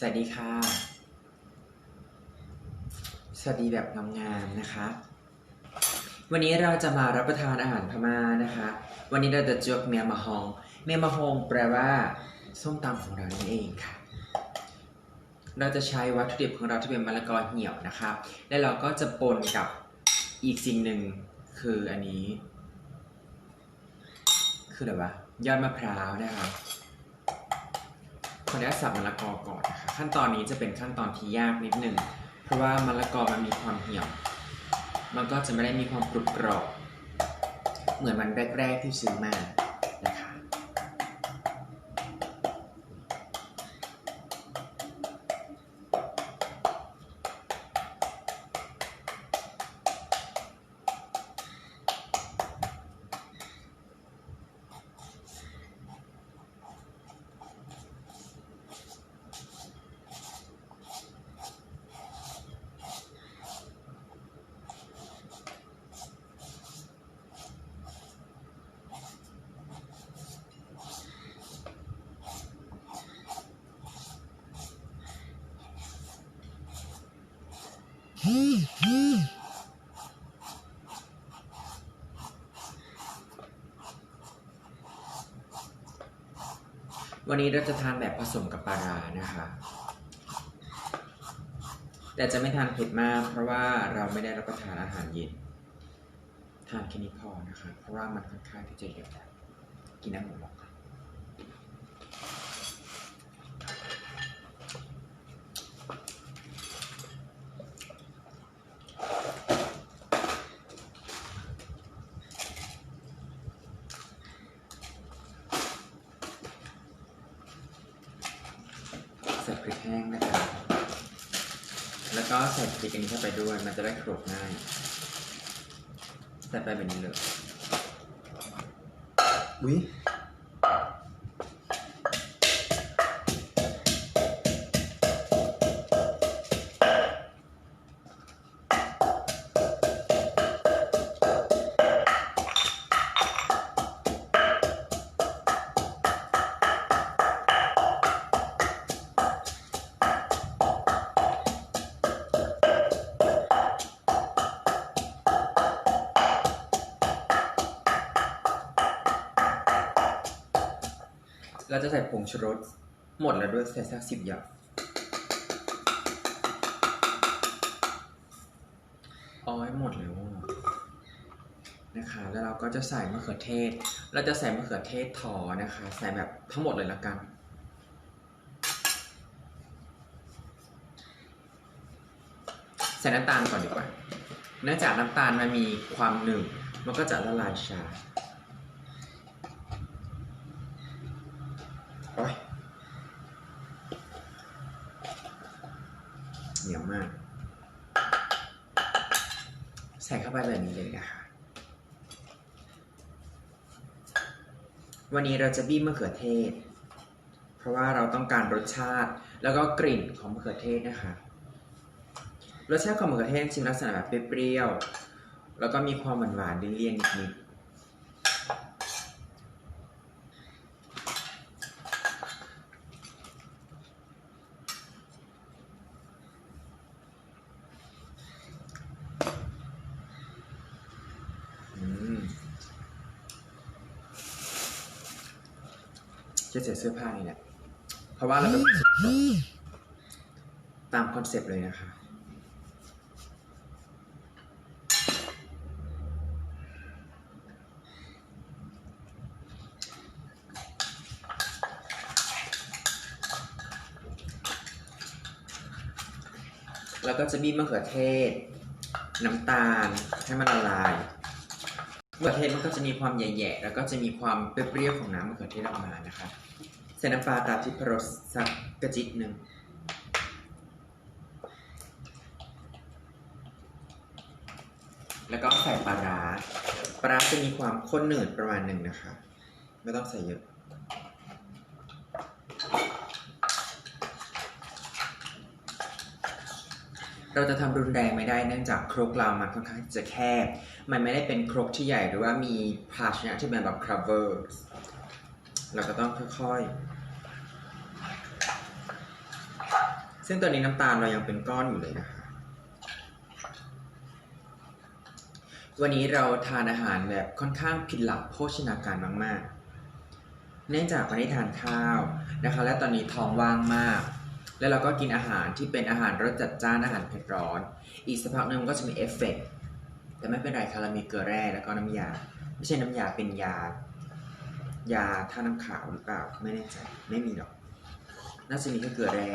สวัสดีค่ะ สวัสดีแบบงามๆนะคะ วันนี้เราจะมารับประทานอาหารพม่านะคะ วันนี้เราจะจวกเมียมาฮอง เมียมาฮองแปลว่า ส้มตำของเรานั่นเองค่ะ เราจะใช้วัตถุดิบของเราที่เป็นมะละกอเหี่ยวนะคะ แล้วเราก็จะปนกับอีกสิ่งหนึ่งคืออันนี้ คืออะไรวะยอดมะพร้าวนะคะ ขออนุญาตสับมะละกอก่อนนะคะขั้นตอนนี้จะเป็นขั้นตอนที่ยากนิดหนึ่งเพราะว่ามะละกอมันมีความเหี่ยว มันก็จะไม่ได้มีความกรุบกรอบเหมือนมันแรก ๆที่ซื้อมา วันนี้เราจะทานแบบผสมกับปลารานะคะ แต่จะไม่ทานเผ็ดมาก เพราะว่าเราไม่ได้รับประทานอาหารเย็น ทานแค่นี้พอนะคะ เพราะว่ามันค่อนข้างที่จะเยอะกินน้ำหมูหรอกค่ะใส่พริกแห้งนะคะ แล้ว ก็ใส่พริกอันนี้เข้าไปด้วย มันจะได้โขลกง่าย ใส่ไปแบบนี้เลยอุ้ย เราจะใส่ผงชูรสหมดแล้วด้วยใส่สักสิบหยดเอาไว้หมดแล้วนะคะ แล้วเราก็จะใส่มะเขือเทศ เราจะใส่มะเขือเทศถอนะคะ ใส่แบบทั้งหมดเลยละกัน ใส่น้ำตาลก่อนดีกว่า เนื่องจากน้ำตาลมันมีความหนึบมันก็จะละลายชา โอ๊ยเหนียวมาก ใส่เข้าไปแบบนี้เลยนะคะ วันนี้เราจะบี้มะเขือเทศ เพราะว่าเราต้องการรสชาติแล้วก็กลิ่นของมะเขือเทศนะคะ รสชาติของมะเขือเทศจริงลักษณะแบบเปรี้ยว แล้วก็มีความหวานๆเลี่ยนๆนิดๆ อืมจะ ใส่เสื้อผ้านี่แหละเพราะว่าเราเป็นตามคอนเซปต์เลยนะคะ แล้วก็จะบีบมะเขือเทศ น้ำตาลให้มันละลาย มะเขือเทศมันก็จะมีความแย่ๆแล้วก็จะมีความเปรี้ยวๆของน้ำมะเขือเทศออกมานะคะใส่น้ำปลาตามที่พรสสักกระจิตหนึ่งแล้วก็ใส่ปลาร้าปลาร้าจะมีความข้นหนืดประมาณหนึ่งนะคะ ไม่ต้องใส่เยอะ เราจะทำรุนแรงไม่ได้เนื่องจากครกเรามันค่อนข้างจะแคบ มันไม่ได้เป็นครกที่ใหญ่หรือว่ามีภาชนะที่เป็นแบบ cover เราก็ต้องค่อยๆ ซึ่งตอนนี้น้ำตาลเรายังเป็นก้อนอยู่เลยนะคะ วันนี้เราทานอาหารแบบค่อนข้างผิดหลักโภชนาการมาก ๆ เนื่องจากวันนี้ทานข้าวนะคะ และตอนนี้ท้องว่างมาก แล้วเราก็กินอาหารที่เป็นอาหารรสจัดจ้านอาหารเผ็ดร้อน อีกสักพักหนึงมันก็จะมีเอฟเฟกต์แต่ไม่เป็นไรค่ะเรามีเกลือแร่แล้วก็น้ำยา ไม่ใช่น้ำยาเป็นยา ยาท่าน้ำขาวหรือเปล่าไม่แน่ใจไม่มีหรอกน่าจะมีแค่เกลือแร่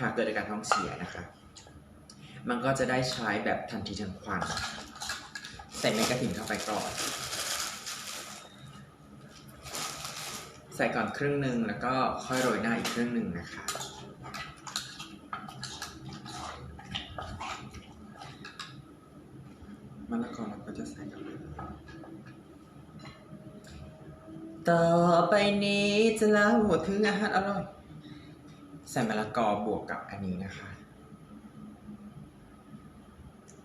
หากเกิดอาการท้องเสียนะคะ มันก็จะได้ใช้แบบทันทีทันควันใส่เมกะถิ่นเข้าไปก่อน ใส่ก่อนครึ่งหนึ่งแล้วก็ค่อยโรยหน้าอีกครึ่งหนึ่งนะคะ มะละกอเราก็จะใส่เข้าไปต่อไปนี้จะเล่าถึงอาหารอร่อย ใส่มะละกอบวกกับอันนี้นะคะ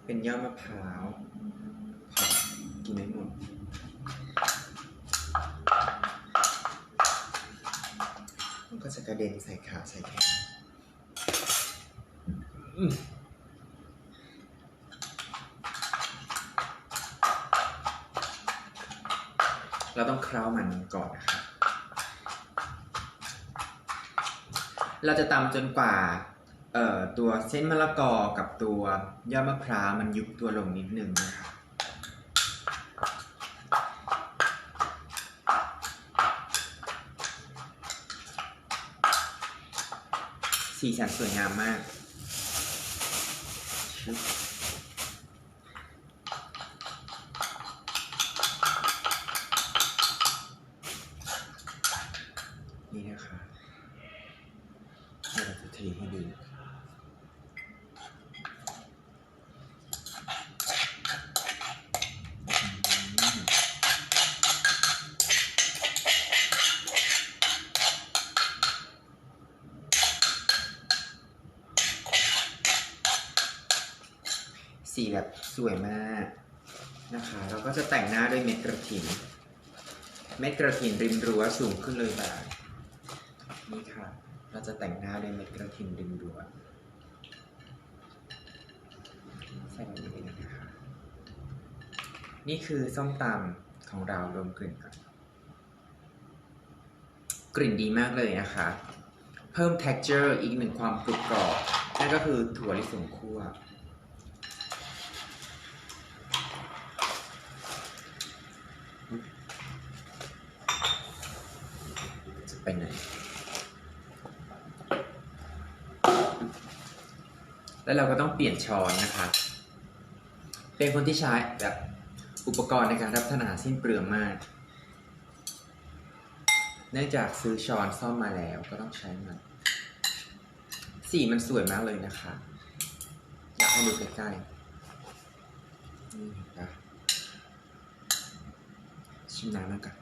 เป็นยอดมะพร้าวกินไม่หมดมันก็จะกระเด็นใส่ขาใส่แขน เราต้องเคล้ามันก่อนนะครับ เราจะตำจนกว่าตัวเส้นมะละกอกับตัวยอดมะพร้าวมันยุบตัวลงนิดนึงนะครับสีสันสวยงามมากชึบนี่นะคะเดี๋ยวเราจะเทให้ดู อืม สีแบบสวยมากนะคะเราก็จะแต่งหน้าด้วยเม็ดกระถิน เม็ดกระถินริมรั้วสูงขึ้นเลยแบบนี่ค่ะ เราจะแต่งหน้าด้วยเม็ดกระถินริมรั้วใส่แบบนี้เลยนะคะ นี่คือส้มตำของเรารวมกลิ่นก่อนกลิ่นดีมากเลยนะคะ เพิ่ม texture อีกหนึ่งความกรุบกรอบ นั่นก็คือถั่วลิสงคั่ว จะไปไหน แล้วเราก็ต้องเปลี่ยนช้อนนะคะ เป็นคนที่ใช้แบบอุปกรณ์ในการรับประทานอาหารสิ้นเปลืองมาก เนื่องจากซื้อช้อนซ่อมมาแล้วก็ต้องใช้มัน สีมันสวยมากเลยนะคะ อยากให้ดูใกล้ๆนี่นะชิมน้ำมันก่อน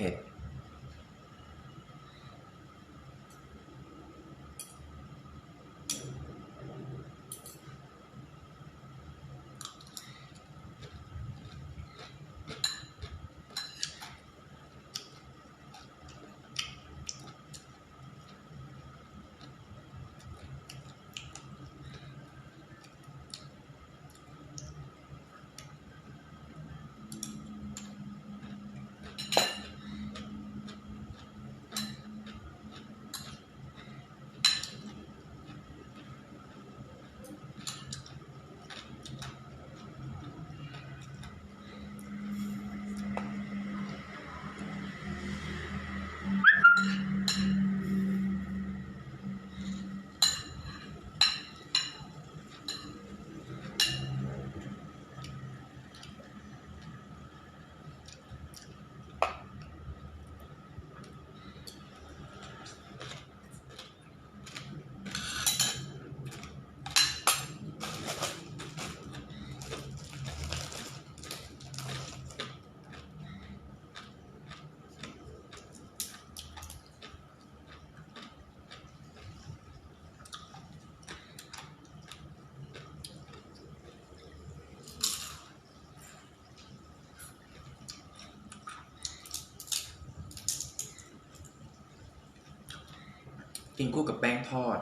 เกินคู่กับแป้งทอด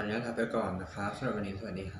ออนุญาตทับไปก่อนนะครับสำหรับวันนี้สวัสดีครับ